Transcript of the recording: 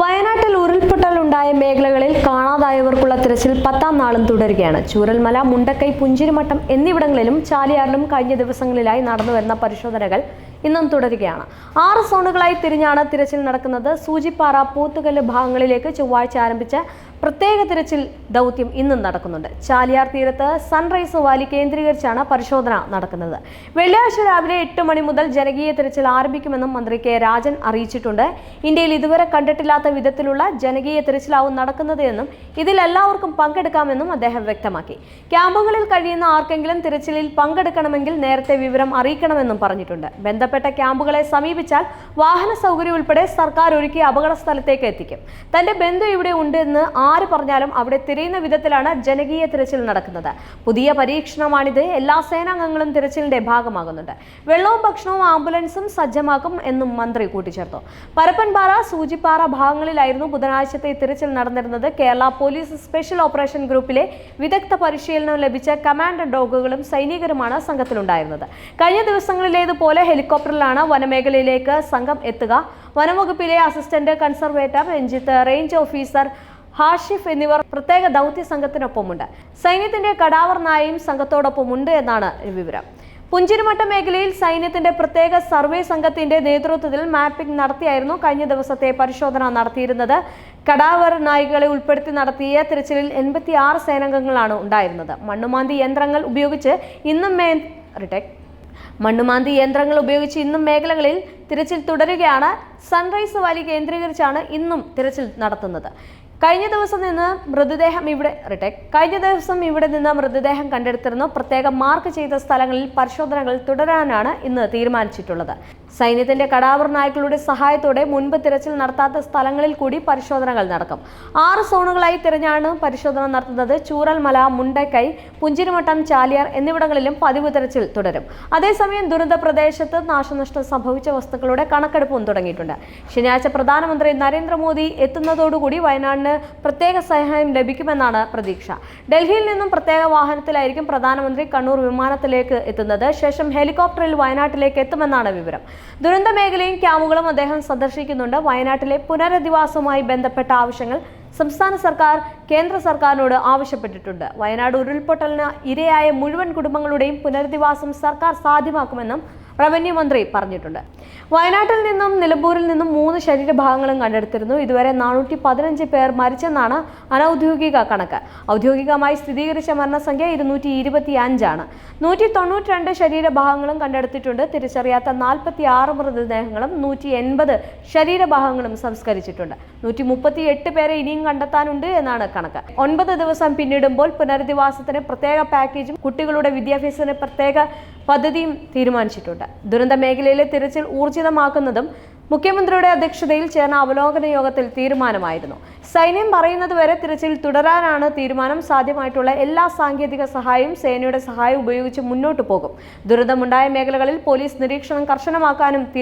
വയനാട്ടിൽ ഉരുൾപൊട്ടലുണ്ടായ മേഖലകളിൽ കാണാതായവർക്കുള്ള തിരച്ചിൽ പത്താം നാളും തുടരുകയാണ്. ചൂരൽമല മുണ്ടക്കൈ പുഞ്ചിരിമട്ടം എന്നിവിടങ്ങളിലും ചാലിയാറിലും കഴിഞ്ഞ ദിവസങ്ങളിലായി നടന്നുവരുന്ന പരിശോധനകൾ ഇന്നും തുടരുകയാണ്. ആറ് സോണുകളായി തിരിഞ്ഞാണ് തിരച്ചിൽ നടക്കുന്നത്. സൂചിപ്പാറ പോത്തുകല്ല് ഭാഗങ്ങളിലേക്ക് ചൊവ്വാഴ്ച ആരംഭിച്ച പ്രത്യേക തിരച്ചിൽ ദൗത്യം ഇന്നും നടക്കുന്നുണ്ട്. ചാലിയാർ തീരത്ത് സൺറൈസ് വാലി കേന്ദ്രീകരിച്ചാണ് പരിശോധന നടക്കുന്നത്. വെള്ളിയാഴ്ച രാവിലെ എട്ട് മണി മുതൽ ജനകീയ തിരച്ചിൽ ആരംഭിക്കുമെന്നും മന്ത്രി കെ രാജൻ അറിയിച്ചിട്ടുണ്ട്. ഇന്ത്യയിൽ ഇതുവരെ കണ്ടിട്ടില്ലാത്ത വിധത്തിലുള്ള ജനകീയ തിരച്ചിലാവും നടക്കുന്നത് എന്നും ഇതിൽ എല്ലാവർക്കും പങ്കെടുക്കാമെന്നും അദ്ദേഹം വ്യക്തമാക്കി. ക്യാമ്പുകളിൽ കഴിയുന്ന ആർക്കെങ്കിലും തിരച്ചിലിൽ പങ്കെടുക്കണമെങ്കിൽ നേരത്തെ വിവരം അറിയിക്കണമെന്നും പറഞ്ഞിട്ടുണ്ട്. ബന്ധപ്പെട്ട ക്യാമ്പുകളെ സമീപിച്ചാൽ വാഹന സൗകര്യം ഉൾപ്പെടെ സർക്കാർ ഒരുക്കി അപകട സ്ഥലത്തേക്ക് എത്തിക്കും. തന്റെ ബന്ധു ഇവിടെ ഉണ്ട് എന്ന് ആര് പറഞ്ഞാലും അവിടെ തിരയുന്ന വിധത്തിലാണ് ജനകീയ തിരച്ചിൽ നടക്കുന്നത്. പുതിയ പരീക്ഷണമാണിത്. എല്ലാ സേനാംഗങ്ങളും തിരച്ചിലിന്റെ ഭാഗമാകുന്നുണ്ട്. വെള്ളവും ഭക്ഷണവും ആംബുലൻസും സജ്ജമാക്കും എന്നും മന്ത്രി കൂട്ടിച്ചേർത്തു. പരപ്പൻപാറ സൂചിപ്പാറ ഭാഗങ്ങളിലായിരുന്നു ബുധനാഴ്ചത്തെ തിരച്ചിൽ നടന്നിരുന്നത്. കേരള പോലീസ് സ്പെഷ്യൽ ഓപ്പറേഷൻ ഗ്രൂപ്പിലെ വിദഗ്ധ പരിശീലനം ലഭിച്ച കമാൻഡർ ഡോഗുകളും സൈനികരുമാണ് സംഘത്തിലുണ്ടായിരുന്നത്. കഴിഞ്ഞ ദിവസങ്ങളിലേതുപോലെ ഹെലികോപ്റ്ററിലാണ് വനമേഖലയിലേക്ക് സംഘം എത്തുക. വനംവകുപ്പിലെ assistant conservator Ranjith range officer Hashif എന്നിവർ പ്രത്യേക ദൗത്യ സംഘത്തിനൊപ്പമുണ്ട്. സൈന്യത്തിന്റെ കടാവർ നായയും സംഘത്തോടൊപ്പമുണ്ട് എന്നാണ് വിവരം. പുഞ്ചിരിമട്ട മേഖലയിൽ സൈന്യത്തിന്റെ പ്രത്യേക സർവേ സംഘത്തിന്റെ നേതൃത്വത്തിൽ മാപ്പിംഗ് നടത്തിയായിരുന്നു കഴിഞ്ഞ ദിവസത്തെ പരിശോധന നടത്തിയിരുന്നത്. കടാവർ നായികളെ ഉൾപ്പെടുത്തി നടത്തിയ തിരച്ചിലിൽ എൺപത്തി ആറ് സേനാംഗങ്ങളാണ് ഉണ്ടായിരുന്നത്. മണ്ണുമാന്തി യന്ത്രങ്ങൾ ഉപയോഗിച്ച് ഇന്നും മേ റിട്ടേക്ക് മണ്ണുമാന്തി യന്ത്രങ്ങൾ ഉപയോഗിച്ച് ഇന്നും മേഖലകളിൽ തിരച്ചിൽ തുടരുകയാണ്. സൺറൈസ് വാലി കേന്ദ്രീകരിച്ചാണ് ഇന്നും തിരച്ചിൽ നടത്തുന്നത്. കഴിഞ്ഞ ദിവസം നിന്ന് മൃതദേഹം ഇവിടെ റിട്ടേക്ക് കഴിഞ്ഞ ദിവസം ഇവിടെ നിന്ന് മൃതദേഹം കണ്ടെടുത്തിരുന്നു. പ്രത്യേകം മാർക്ക് ചെയ്ത സ്ഥലങ്ങളിൽ പരിശോധനകൾ തുടരാനാണ് ഇന്ന് തീരുമാനിച്ചിട്ടുള്ളത്. സൈന്യത്തിന്റെ കടാവർ നായ്ക്കളുടെ സഹായത്തോടെ മുൻപ് തിരച്ചിൽ നടത്താത്ത സ്ഥലങ്ങളിൽ കൂടി പരിശോധനകൾ നടക്കും. ആറ് സോണുകളായി തിരഞ്ഞാണ് പരിശോധന നടത്തുന്നത്. ചൂറൽമല മുണ്ടക്കൈ പുഞ്ചിരിമട്ടം ചാലിയാർ എന്നിവിടങ്ങളിലും പതിവ് തിരച്ചിൽ തുടരും. അതേസമയം ദുരന്ത പ്രദേശത്ത് നാശനഷ്ടം സംഭവിച്ച വസ്തുക്കളുടെ കണക്കെടുപ്പും തുടങ്ങിയിട്ടുണ്ട്. ശനിയാഴ്ച പ്രധാനമന്ത്രി നരേന്ദ്രമോദി എത്തുന്നതോടുകൂടി വയനാടിന് പ്രത്യേക സഹായം ലഭിക്കുമെന്നാണ് പ്രതീക്ഷ. ഡൽഹിയിൽ നിന്നും പ്രത്യേക വാഹനത്തിലായിരിക്കും പ്രധാനമന്ത്രി കണ്ണൂർ വിമാനത്തിലേക്ക് എത്തുന്നത്. ശേഷം ഹെലികോപ്റ്ററിൽ വയനാട്ടിലേക്ക് എത്തുമെന്നാണ് വിവരം. ദുരന്ത മേഖലയും ക്യാമ്പുകളും അദ്ദേഹം സന്ദർശിക്കുന്നുണ്ട്. വയനാട്ടിലെ പുനരധിവാസവുമായി ബന്ധപ്പെട്ട ആവശ്യങ്ങൾ സംസ്ഥാന സർക്കാർ കേന്ദ്ര സർക്കാരിനോട് ആവശ്യപ്പെട്ടിട്ടുണ്ട്. വയനാട് ഉരുൾപൊട്ടലിന് ഇരയായ മുഴുവൻ കുടുംബങ്ങളുടെയും പുനരധിവാസം സർക്കാർ സാധ്യമാക്കുമെന്നും റവന്യൂ മന്ത്രി പറഞ്ഞിട്ടുണ്ട്. വയനാട്ടിൽ നിന്നും നിലമ്പൂരിൽ നിന്നും മൂന്ന് ശരീരഭാഗങ്ങളും കണ്ടെടുത്തിരുന്നു. ഇതുവരെ നാനൂറ്റി പതിനഞ്ച് പേർ മരിച്ചെന്നാണ് അനൌദ്യോഗിക കണക്ക്. ഔദ്യോഗികമായി സ്ഥിരീകരിച്ച മരണസംഖ്യ ഇരുന്നൂറ്റി ഇരുപത്തി അഞ്ചാണ് നൂറ്റി തൊണ്ണൂറ്റി രണ്ട് ശരീരഭാഗങ്ങളും കണ്ടെടുത്തിട്ടുണ്ട്. തിരിച്ചറിയാത്ത നാൽപ്പത്തി ആറ് മൃതദേഹങ്ങളും നൂറ്റി എൺപത് ശരീരഭാഗങ്ങളും സംസ്കരിച്ചിട്ടുണ്ട്. നൂറ്റി മുപ്പത്തി എട്ട് പേരെ ഇനിയും കണ്ടെത്താനുണ്ട് എന്നാണ് കണക്ക്. ഒൻപത് ദിവസം പിന്നിടുമ്പോൾ പുനരധിവാസത്തിന് പ്രത്യേക പാക്കേജും കുട്ടികളുടെ വിദ്യാഭ്യാസത്തിന് പ്രത്യേക പദ്ധതിയും തീരുമാനിച്ചിട്ടുണ്ട്. ദുരന്ത മേഖലയിലെ തിരച്ചിൽ ഊർജിതമാക്കുന്നതും മുഖ്യമന്ത്രിയുടെ അധ്യക്ഷതയിൽ ചേർന്ന അവലോകന യോഗത്തിൽ തീരുമാനമായിരുന്നു. സൈന്യം പറയുന്നതുവരെ തിരച്ചിൽ തുടരാനാണ് തീരുമാനം. സാധ്യമായിട്ടുള്ള എല്ലാ സാങ്കേതിക സഹായവും സേനയുടെ സഹായം ഉപയോഗിച്ച് മുന്നോട്ടു പോകും. ദുരന്തമുണ്ടായ മേഖലകളിൽ പോലീസ് നിരീക്ഷണം കർശനമാക്കാനും